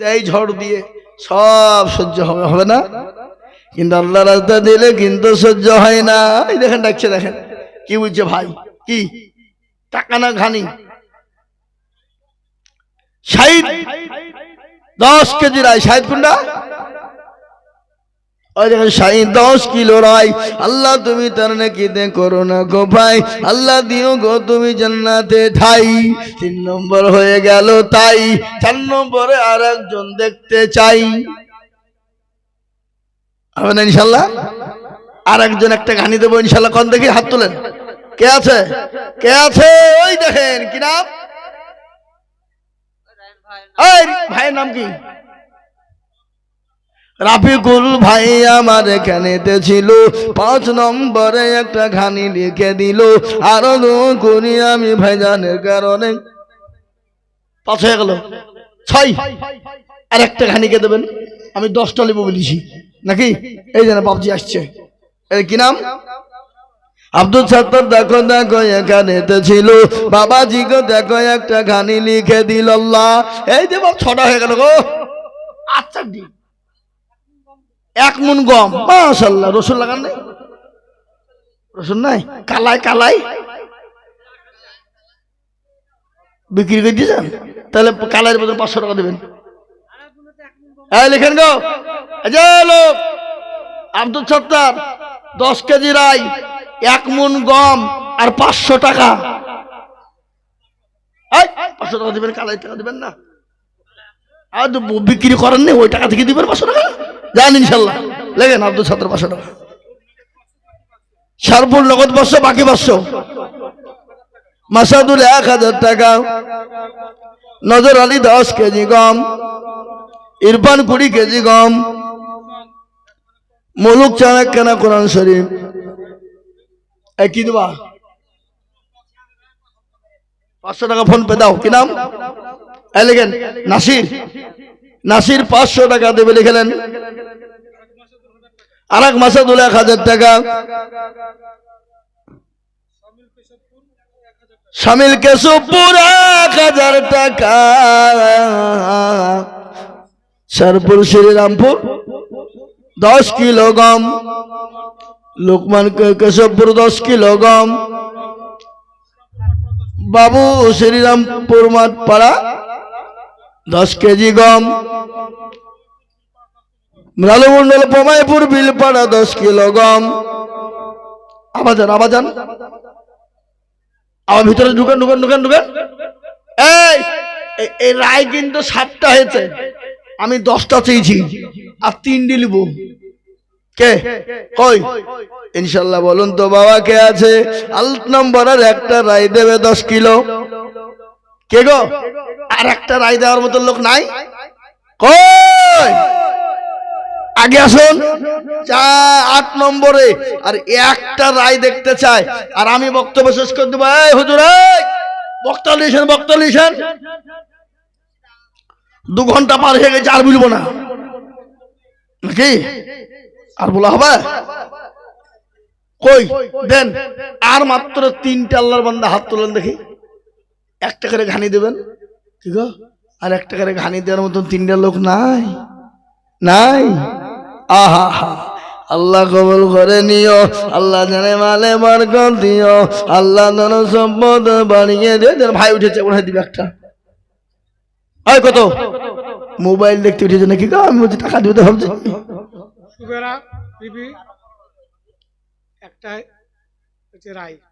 দেয় ঝড় দিয়ে, সব সহ্য হবে হবে না। কিন্তু আল্লাহ রাস্তা দিলে কিন্তু সহ্য হয় না। এই দেখেন, ডাকছে, দেখেন। কি বুঝছে ভাই? কি? টাকা না ঘানি? ষাট? দশ কেজি রায়। ষাট কোনটা দশ কিলো রায়। আল্লাহ তুমি তার করো না গো ভাই। আল্লাহ দিও গো তুমি জান্নাতে ঠাই। তিন নম্বর হয়ে গেল তাই। চার নম্বরে আর একজন দেখতে চাই। হবে না ইনশাল্লাহ? আর একজন একটা গানি দেবো ইনশাল্লাহ। কোন দেখি হাত তোলেন। কে আছে? কে আছে? ওই দেখেন কি নাম? ভাইয়ের নাম কি? রাফিকুল ভাই আমার এখানেতে ছিল। পাঁচ নম্বরে একটা ঘানি লিখে দিল। আরও করি আমি ভাইজানের কারণে। পাঁচ হয়ে গেল। ছয়। আর একটা ঘানিকে দেবেন? আমি দশটা লিবো বলেছি। নাকি? এই যেন বাবজি আসছে। এই কি নাম? আব্দুল সত্তর দেখো দেখো এখানে ছিল। বাবাজি গো, দেখো, একটা ঘানি লিখে দিল এই যে বাপ, ছটা হয়ে গেল গো। আচ্ছা এক মন গম। মাশাল্লাহ, রসুন লাগান নাই? রসুন নাই? কালাই কালাই? বিক্রি করে দিয়েছেন তাহলে কালাইয়ের বদলে পাঁচশো টাকা দেবেন। লিখেন গো। লোক। আব্দুল সত্তার, দশ কেজি রাই, এক মন গম আর পাঁচশো টাকা। পাঁচশো টাকা দিবেন কালাই টাকা দিবেন না? আর বিক্রি করেন ওই টাকা থেকে দিবেন পাঁচশো টাকা? যান ইনশাল্লাহ। লেগেন আব্দুল সত্তর পাঁচশো টাকা। সারপুর নগদ পাঁচশো বাকি পাঁচশো মাসাদুল এক হাজার টাকা। নজর আলী দশ কেজি গম। ইরফান কুড়ি কেজি গম। মলুক চানাক কেনা কোরআন শরীফ। এ কি দেবা? পাঁচশো টাকা ফোন পে দাও, কি নাম? নাসির। নাসির পাঁচশো টাকা দেবে লিখলেন আর এক মাসাদুল এক হাজার টাকা। শামিল কেশবপুর এক হাজার টাকা। শারপুর শ্রীরামপুর, দশ কিলো গম। লোকমান কেশবপুর দশ কিলো গম। বাবু শ্রীরামপুর মাঠ পাড়া দশ কেজি গম। লালমন্ডল পমাইপুর বিলপাড়া দশ কিলো গম। আবাজান আবাজান আমার ভিতরে ঢুকেন ঢুকেন ঢুকেন ঢুকেন। এই এই রায় কিন্তু সাতটা হয়েছে। আমি দশটা চেয়েছি, আর তিনটি নিব। কে? কই? ইনশাল্লাহ বলুন তো বাবা, কে আছে? আল্ট নম্বরের একটা রায় দেবে দশ কিলো। কে গো? আর একটা রায় দেওয়ার মতো লোক নাই? কই? আগে আসুন। চা আট নম্বরে। আর একটা রায় দেখতে চায় আর আমি বক্তব্য শেষ করে দেবো। হুজুর বক্তা লিখেন বক্তা লিখেন দু ঘণ্টা পার হয়ে গেছে, আর বুঝব না। নাকি? আর বলা হবে? কই? দেন। আর মাত্র তিনটা আল্লাহর বান্দা হাত তোলেন দেখি। একটা করে ঘানি দেবেন। ঠিক আর একটা করে ঘানি দেওয়ার মতন তিনটা লোক নাই। নাই? আহা, আল্লাহ কবল করে নিও, আল্লাহ জানে মালে বরকত দিও, আল্লাহ ধন সম্পদ বাড়িয়ে দিও। যেন ভাই উঠেছে উঠে দিবে একটা। ওই কত? মোবাইল দেখতে উঠেছে নাকি গো? আমি বলছি, টাকা দিতে বিবি, একটাই রায়। হ্যাঁ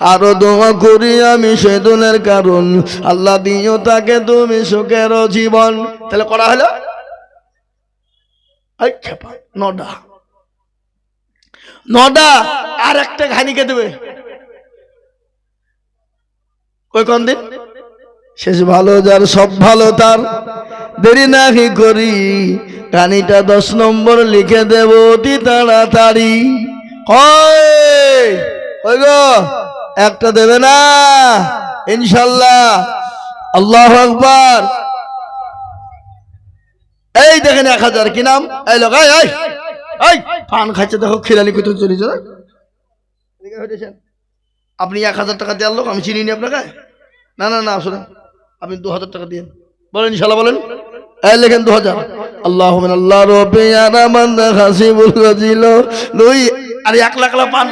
আরও দোয়া করি আমি সেদুলের কারণ। আল্লাহ দিও তাকে তুমি সুখের জীবন। তাহলে করা হলো? নডা। নডা, আর একটা ঘানিকে দেবে? কই কোন দিন? শেষ ভালো যার, সব ভালো তার। দেরি নাহি করি গানিটা দশ নম্বর লিখে দেব অতি তাড়াতাড়ি। কয়? একটা দেবে না? ইনশাল্লাহ। আল্লাহ আকবার। এই দেখেন এক হাজার, কি নাম? এই লোক, এই পান খাচ্ছে দেখো খিলালি কোথাও চলে হইতেছেন। আপনি এক হাজার টাকা দেওয়ার লোক, আমি চিনি নি আপনাকে। না না না আসলে আপনি দু হাজার টাকা দিন বলেন, ইনশাল্লাহ বলেন। এই লেখেন দু হাজার। আল্লাহ আল্লাহ রবে আরামান হাসিবুল গাজিল দুই আরে এক লাখ লাখ পান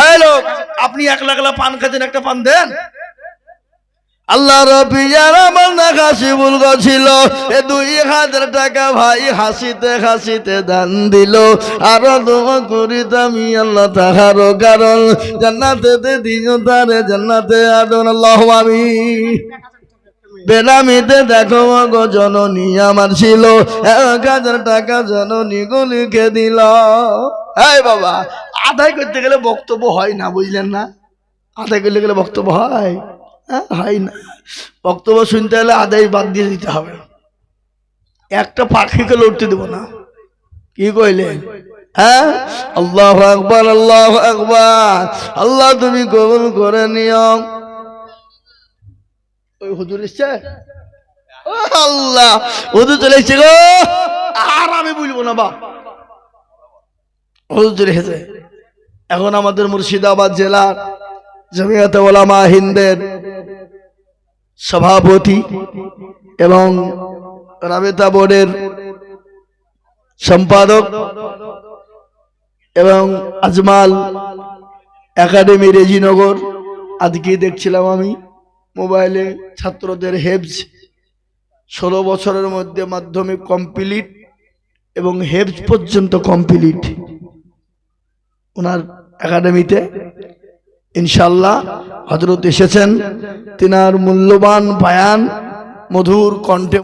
আয় লোক আপনি এক লাখ লাখ পান খাচ্ছেন একটা পান দেন। আল্লাহ রবিয়ার আমার না হাসিবুল গছিল এ দুই হাজার টাকা ভাই হাসিতে হাসিতে দান দিল। আর দোয়া করিতামি আল্লাহ তাহারও কারণ। জান্নাতে দে দিন তারে জান্নাতে আদন আল্লাহ আমি বেনামিতে দেখো গো জননী আমার ছিল। এক হাজার টাকা জননী গো লিখে দিল। এই বাবা আদায় করতে গেলে বক্তব্য হয় না বুঝলেন না? আদায় করতে গেলে বক্তব্য হয়? হ্যাঁ, হয় না। বক্তব্য শুনতে হলে আদায় বাদ দিয়ে দিতে হবে। একটা পাখিকে লড়তে দেবো না। কি কইলে? হ্যাঁ? আল্লাহ আকবার আল্লাহ আকবার। আল্লাহ তুমি কবুল করে নিও। ওই হুজুর এসছে? আল্লাহ হুজুর চলে এসছে গো। আর আমি বলব না বা হুজুর এসেছে এখন আমাদের মুর্শিদাবাদ জেলার জমিয়াতে ওলামা হিন্দের সভাপতি এবং রাবেতা বোর্ডের সম্পাদক এবং আজমাল একাডেমি রেজিনগর আজকে দেখছিলাম আমি মোবাইলে ছাত্রদের হেবজ ষোলো বছরের মধ্যে মাধ্যমিক কমপ্লিট এবং হেবজ পর্যন্ত কমপ্লিট ওনার একাডেমিতে। ইনশাল্লাহ হজরত এসেছেন। তিনার মূল্যবান বায়ান মধুর কণ্ঠে